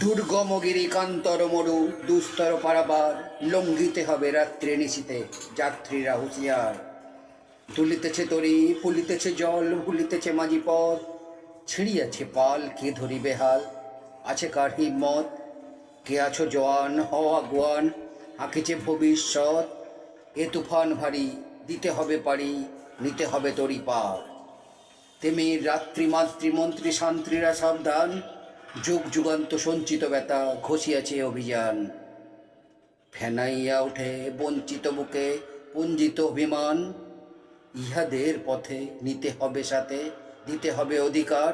দুর্গম গিরিকান্তর মরু, দুস্তর পারাবার, লঙ্ঘিতে হবে রাত্রে নিশিতে যাত্রীরা হুঁশিয়ার। তুলিতেছে তরি ফুলিতেছে জল, ভুলিতেছে মাঝি পথ, ছিড়িয়াছে পাল, কে ধরিবে হাল? আছে কার হিম্মত? কে আছো জওয়ান হওয়া গোয়ান? আঁকেছে ভবিষ্যৎ। এ তুফান ভারী, দিতে হবে পারি, নিতে হবে তরি পার। তেমনি রাত্রি মাতৃমন্ত্রী শান্ত্রীরা সাবধান। যুগ যুগান্ত সঞ্চিত ব্যথা ঘষিয়াছে অভিযান। ফেনাইয়া উঠে বঞ্চিত বুকে পুঞ্জিত অভিমান। ইহাদের পথে নিতে হবে সাথে, দিতে হবে অধিকার।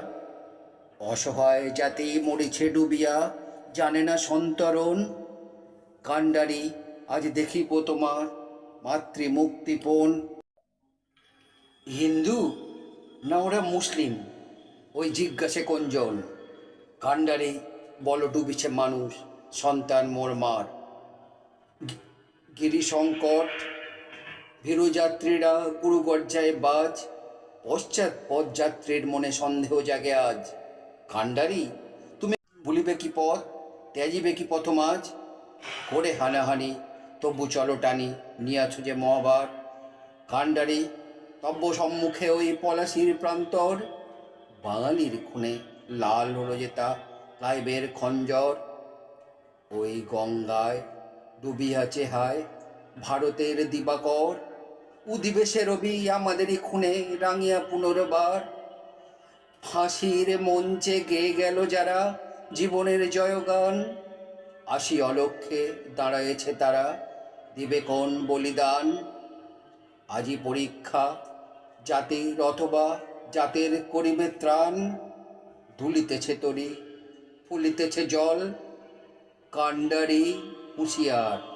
অসহায় জাতি মরিছে ডুবিয়া, জানে না সন্তরণ। কাণ্ডারি, আজ দেখিব তোমার মাতৃমুক্তিপণ হিন্দু না, ওরা মুসলিম। ওই জিজ্ঞাসে কোনজন কাণ্ডারে, বল ডুবিছে মানুষ, সন্তান, মোর মার। গি- গিরিশঙ্কর, ভীরুযাত্রীরা গুরুগর্জায় বাজ। পশ্চাৎ পদযাত্রীর মনে সন্দেহ জাগে আজ। কাণ্ডারি, তুমি বলিবে কি পথ? ত্যাজিবে কি পথমাজ করে হানাহানি, তবু চলো টানি, নিয়াছ যে মহাবার। কাণ্ডারি তব্য সম্মুখে ওই পলাশির প্রান্তর, বাঙালির খুনে লাল হলো যে তা ক্লাইবের খঞ্জর। ওই গঙ্গায় ডুবিয়া চেহায় ভারতের দিবাকর উদিবেশে রবি আমাদেরই খুনে রাঙিয়া পুনর্বার। ফাঁসির মঞ্চে গেয়ে গেল যারা জীবনের জয়গান, আসি অলক্ষে দাঁড়ায়েছে তারা দিবে কোন বলিদান। আজি পরীক্ষা জাতির অথবা জাতের করিবে ত্রাণ ধুলিতেছে তরি ফুলিতেছে জল কাণ্ডারি হুঁশিয়ার